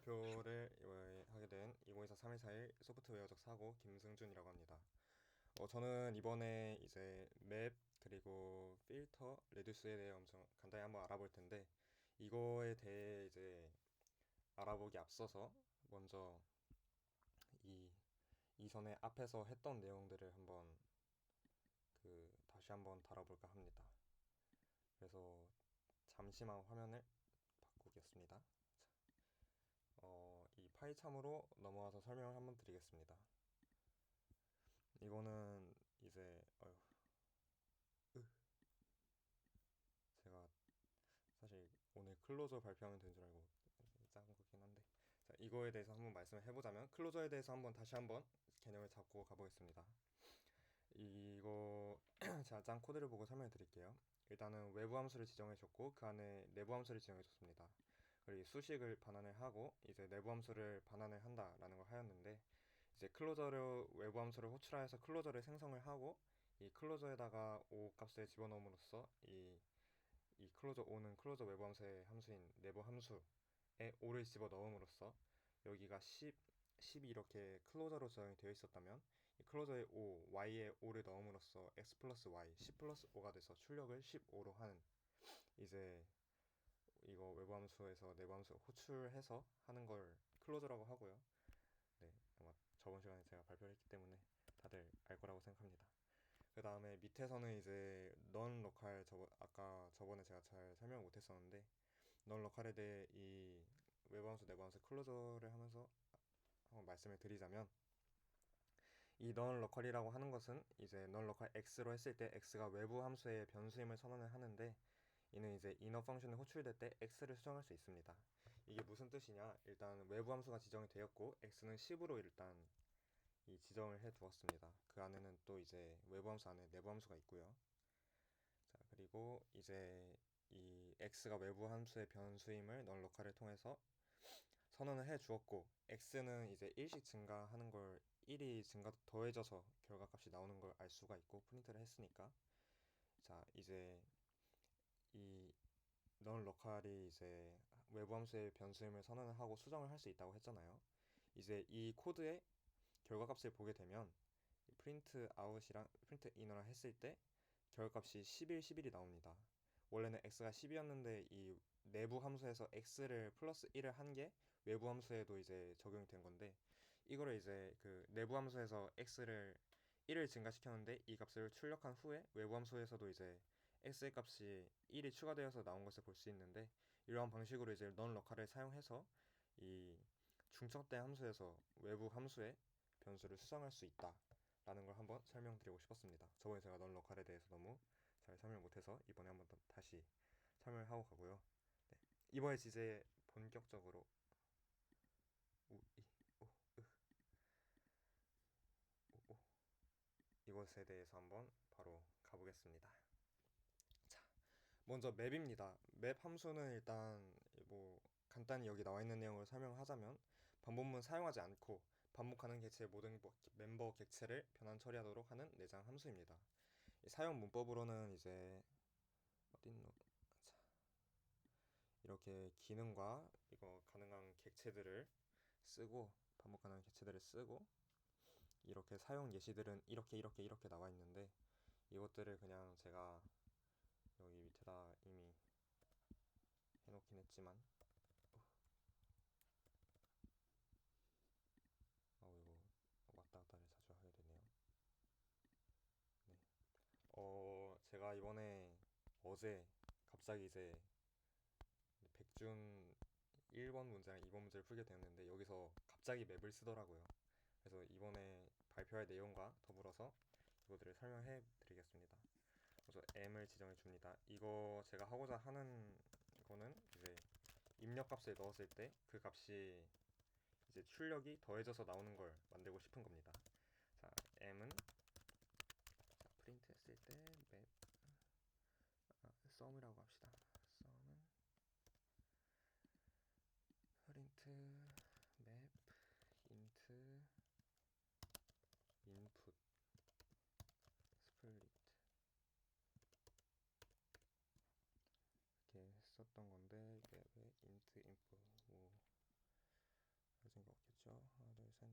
발표를 하게 된 2024 3.141 소프트웨어적 사고 김승준이라고 합니다. 어, 저는 이번에 이제 맵 그리고 필터, 레듀스에 대해 엄청 간단히 한번 알아볼 텐데 이거에 대해 이제 알아보기 앞서서 먼저 이 이전에 앞에서 했던 내용들을 한번 그 다시 한번 다뤄볼까 합니다. 그래서 잠시만 화면을 바꾸겠습니다. 파이참으로 넘어와서 설명을 한번 드리겠습니다. 이거는 이제 어휴, 으. 제가 사실 오늘 클로저 발표하면 되는 줄 알고 작은 거긴 한데 자, 이거에 대해서 한번 말씀을 해보자면 클로저에 대해서 한번 다시 한번 개념을 잡고 가보겠습니다. 이거 제가 짠 코드를 보고 설명해 드릴게요. 일단은 외부 함수를 지정해 줬고 그 안에 내부 함수를 지정해 줬습니다. 그리고 이 수식을 반환을 하고 이제 내부 함수를 반환을 한다라는 걸 하였는데 이제 클로저를 외부 함수를 호출하여서 클로저를 생성을 하고 이 클로저에다가 O 값을 집어넣음으로써 이, 이 클로저 O는 클로저 외부 함수의 함수인 내부 함수에 O를 집어 넣음으로써 여기가 10, 10이 이렇게 클로저로 저장이 되어 있었다면 이 클로저의 O, Y에 O를 넣음으로써 X 플러스 Y, 10 플러스 5가 돼서 출력을 15로 하는 이제 이거 외부 함수에서 내부 함수 호출해서 하는 걸 클로저라고 하고요. 네, 아마 저번 시간에 제가 발표를 했기 때문에 다들 알 거라고 생각합니다. 그 다음에 밑에서는 이제 넌 로컬 저번 아까 저번에 제가 잘 설명 못 했었는데 넌 로컬에 대해 이 외부 함수 내부 함수 클로저를 하면서 한번 말씀을 드리자면 이 넌 로컬이라고 하는 것은 이제 넌 로컬 x로 했을 때 x가 외부 함수의 변수임을 선언을 하는데 이는 이제 인어 펑션에 호출될 때 x를 수정할 수 있습니다. 이게 무슨 뜻이냐? 일단 외부 함수가 지정이 되었고 x는 10으로 일단 이 지정을 해 두었습니다. 그 안에는 또 이제 외부 함수 안에 내부 함수가 있고요. 자, 그리고 이제 이 x가 외부 함수의 변수임을 넌 로컬을 통해서 선언을 해 주었고 x는 이제 1씩 증가하는 걸 1이 증가 더해져서 결과값이 나오는 걸 알 수가 있고 프린트를 했으니까 자 이제 이 넌 로컬이 이제 외부 함수의 변수임을 선언을 하고 수정을 할 수 있다고 했잖아요. 이제 이 코드의 결과값을 보게 되면 프린트 아웃이랑 프린트 이너랑 했을 때 결과값이 11, 11이 나옵니다. 원래는 x가 10이었는데 이 내부 함수에서 x를 플러스 1을 한 게 외부 함수에도 이제 적용이 된 건데 이거를 이제 그 내부 함수에서 x를 1을 증가시켰는데 이 값을 출력한 후에 외부 함수에서도 이제 x의 값이 1이 추가되어서 나온 것을 볼 수 있는데 이러한 방식으로 이제 넌 로컬을 사용해서 이 중첩된 함수에서 외부 함수의 변수를 수정할 수 있다라는 걸 한번 설명드리고 싶었습니다. 저번에 제가 넌 로컬에 대해서 너무 잘 설명 못해서 이번에 한번 더 다시 설명을 하고 가고요. 네. 이번에 이제 본격적으로 우, 이, 오, 으, 오, 오. 이것에 대해서 한번 바로 가보겠습니다. 자, 먼저 맵입니다. 맵 함수는 일단 뭐 간단히 여기 나와 있는 내용을 설명하자면 반복문 사용하지 않고 반복하는 객체의 모든 뭐 멤버 객체를 변환 처리하도록 하는 내장 함수입니다. 사용 문법으로는 이제 어딨노? 자, 이렇게 기능과 이거 가능한 객체들을 쓰고 반복 가능한 객체들을 쓰고 이렇게 사용 예시들은 이렇게 이렇게 이렇게 나와 있는데 이것들을 그냥 제가 여기 밑에다 이미 해놓긴 했지만 어 이거 왔다 갔다를 자주 하게 되네요. 네. 어 제가 이번에 어제 갑자기 이제 백준 1번 문제랑 2번 문제를 풀게 되었는데 여기서 갑자기 맵을 쓰더라고요. 그래서 이번에 발표할 내용과 더불어서 이것들을 설명해 드리겠습니다. 먼저 m을 지정해 줍니다. 이거 제가 하고자 하는 거는 이제 입력 값을 넣었을 때 그 값이 이제 출력이 더해져서 나오는 걸 만들고 싶은 겁니다. 자, m은 자, 프린트 했을 때 맵, 아, sum이라고 했던 건데 이게 왜 인트 인프 뭐 가진 거 없겠죠? 하나 둘셋.